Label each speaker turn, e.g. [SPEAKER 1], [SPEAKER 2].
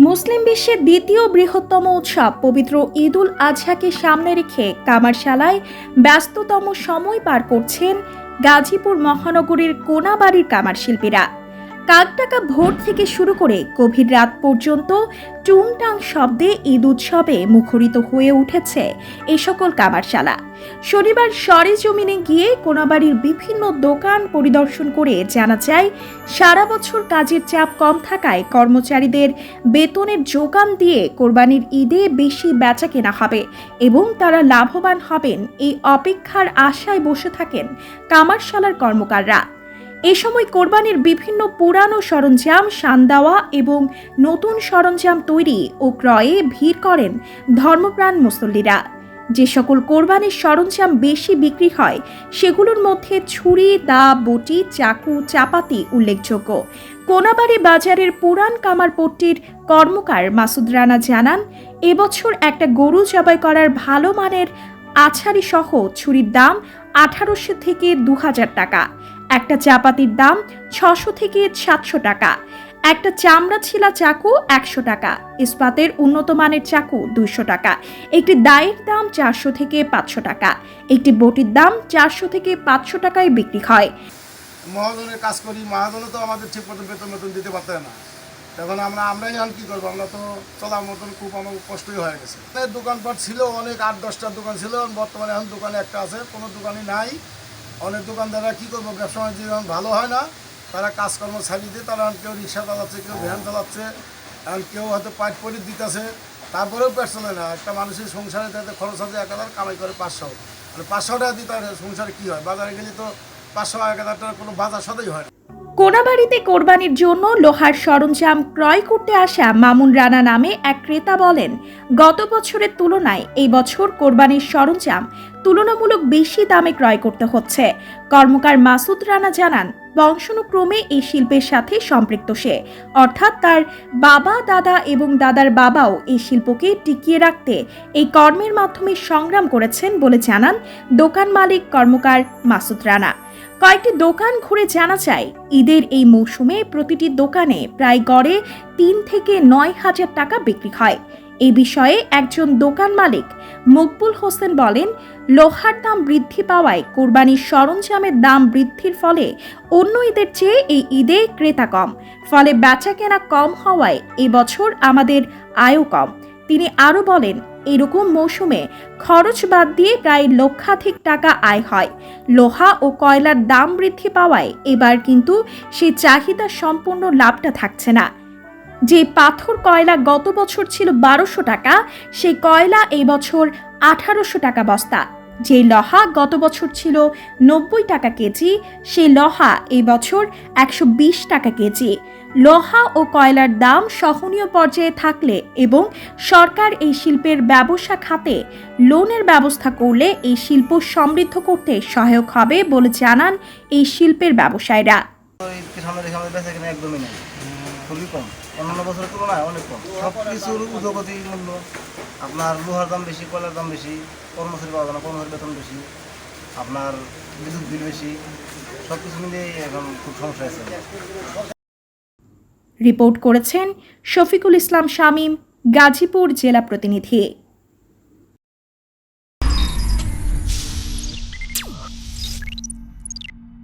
[SPEAKER 1] মুসলিম বিশ্বের দ্বিতীয় বৃহত্তম উৎসব পবিত্র ঈদুল আজহাকে সামনে রেখে কামারশালায় ব্যস্ততম সময় পার করছেন গাজীপুর মহানগরীর কোনাবাড়ির কামার শিল্পীরা কাকটাকা ভোর থেকে শুরু করে গভীর রাত পর্যন্ত টুংটাং শব্দে ঈদ উৎসবে মুখরিত হয়ে উঠেছে এ সকল কামারশালা শনিবার সরেজমিনে গিয়ে কোনাবাড়ির বিভিন্ন দোকান পরিদর্শন করে জানা যায়, সারা বছর কাজের চাপ কম থাকায় কর্মচারীদের বেতনের যোগান দিয়ে কোরবানির ঈদে বেশি বেচা কেনা হবে এবং তারা লাভবান হবেন এই অপেক্ষার আশায় বসে থাকেন কামারশালার কর্মকাররা। এ সময় কোরবানির বিভিন্ন পুরানো সরঞ্জাম, সান দেওয়া এবং নতুন সরঞ্জাম তৈরি ও ক্রয়ে ভিড় করেন ধর্মপ্রাণ মুসল্লিরা। যে সকল কোরবানির সরঞ্জাম বেশি বিক্রি হয়, সেগুলোর মধ্যে ছুরি, দা, বটি, চাকু, চাপাতি উল্লেখযোগ্য। কোনাবাড়ি বাজারের পুরান কামারপট্টির কর্মকার মাসুদ রানা জানান এবছর একটা গরু জবাই করার ভালো মানের আছারি সহ ছুরির দাম আঠারোশো থেকে দু হাজার টাকা। একটা চাপাতির দাম ছশো থেকে সাতশো টাকা। একটা চামড়া ছিলা চাকু একশো টাকা। ইস্পাতের উন্নত মানের চাকু দুইশো টাকা। একটি দায়ের দাম চারশো থেকে পাঁচশো টাকা। একটি বটির দাম চারশো থেকে পাঁচশো টাকায় বিক্রি হয়।
[SPEAKER 2] মহাজনের কাজ করি, মহাজনও তো আমাদের ঠিক মতন বেতন বেতন দিতে পারতে না। তখন আমরা, আমরাই এখন কী করব? আমরা তো চলার মতন খুব আমার কষ্টই হয়ে গেছে। দোকানপাট ছিল অনেক, আট, দশটা দোকান ছিল। বর্তমানে এখন দোকানে একটা আছে, কোনো দোকানই নাই। অনেক দোকানদাররা কী করব? ব্যবসা বাণিজ্য যখন ভালো হয় না। তারা কাজকর্ম ছাড়িয়ে দিয়ে তারা এখন কেউ রিক্সা চালাচ্ছে, কেউ ভ্যান চালাচ্ছে, এখন কেউ হয়তো পাইট পরি দিতেছে। তারপরেও পেট চলে না। একটা মানুষের সংসারে তাতে খরচ আছে এক হাজার, কামাই করে পাঁচশো। মানে পাঁচশো টাকা দিতে হয় সংসারে কী হয়? বাজারে গেলে তো পাঁচশো, এক হাজার টাকার কোনো বাজার সদাই হয় না।
[SPEAKER 1] কোনাবাড়িতে কোরবানির জন্য লোহার সরঞ্জাম ক্রয় করতে আসা মামুন রানা নামে এক ক্রেতা বলেন, গত বছরের তুলনায় এই বছর কোরবানির সরঞ্জাম তুলনামূলক বেশি দামে ক্রয় করতে হচ্ছে। কর্মকার মাসুদ রানা জানান, বংশানুক্রমে এই শিল্পের সাথে সম্পৃক্ত সে। অর্থাৎ তার বাবা, দাদা এবং দাদার বাবাও এই শিল্পকে টিকিয়ে রাখতে এই কর্মের মাধ্যমে সংগ্রাম করেছেন বলে জানান দোকান মালিক কর্মকার মাসুদ রানা। কয়েকটি দোকান ঘুরে জানা যায়, ঈদের এই মৌসুমে প্রতিটি দোকানে প্রায় গড়ে তিন থেকে নয় হাজার টাকা বিক্রি হয়। এ বিষয়ে একজন দোকান মালিক মকবুল হোসেন বলেন, লোহার দাম বৃদ্ধি পাওয়ায় কোরবানির সরঞ্জামের দাম বৃদ্ধির ফলে অন্য ঈদের চেয়ে এই ঈদে ক্রেতা কম। ফলে বেচা কেনা কম হওয়ায় এবছর আমাদের আয়ও কম। তিনি আরও বলেন এরকম মৌসুমে খরচ বাদ দিয়ে প্রায় লক্ষাধিক টাকা আয় হয়। লোহা ও কয়লার দাম বৃদ্ধি পাওয়ায় এবার কিন্তু সে চাহিদা সম্পূর্ণ লাভটা থাকছে না। যে পাথর কয়লা গত বছর ছিল বারোশো টাকা সেই কয়লা এই বছর আঠারোশো টাকা বস্তা। যে লহা গত বছর ছিল নব্বই টাকা কেজি সেই লহা এই বছর একশো বিশ টাকা কেজি। লোহা ও কয়লার দাম সহনীয় পর্যায়ে থাকলে এবং সরকার এই শিল্পের ব্যবসা খাতে লোনের ব্যবস্থা করলে এই শিল্প সমৃদ্ধ করতে সহায়ক হবে বলে জানান এই শিল্পের ব্যবসায়ীরা।
[SPEAKER 3] খুবই কম। অন্যান্য বছরের তুলনায় অনেক কম। সব কিছুর উদ্যোগতি মূল্য, আপনার লোহার দাম বেশি, কয়লার দাম বেশি, কর্মচারী পাওয়া যায় না কর্মচারী বেতন বেশি, আপনার বিদ্যুৎ বিল বেশি সব কিছু মিলিয়ে এখন খুব সমস্যা আছে।
[SPEAKER 1] রিপোর্ট করেছেন শফিকুল ইসলাম শামীম, গাজীপুর জেলা প্রতিনিধি।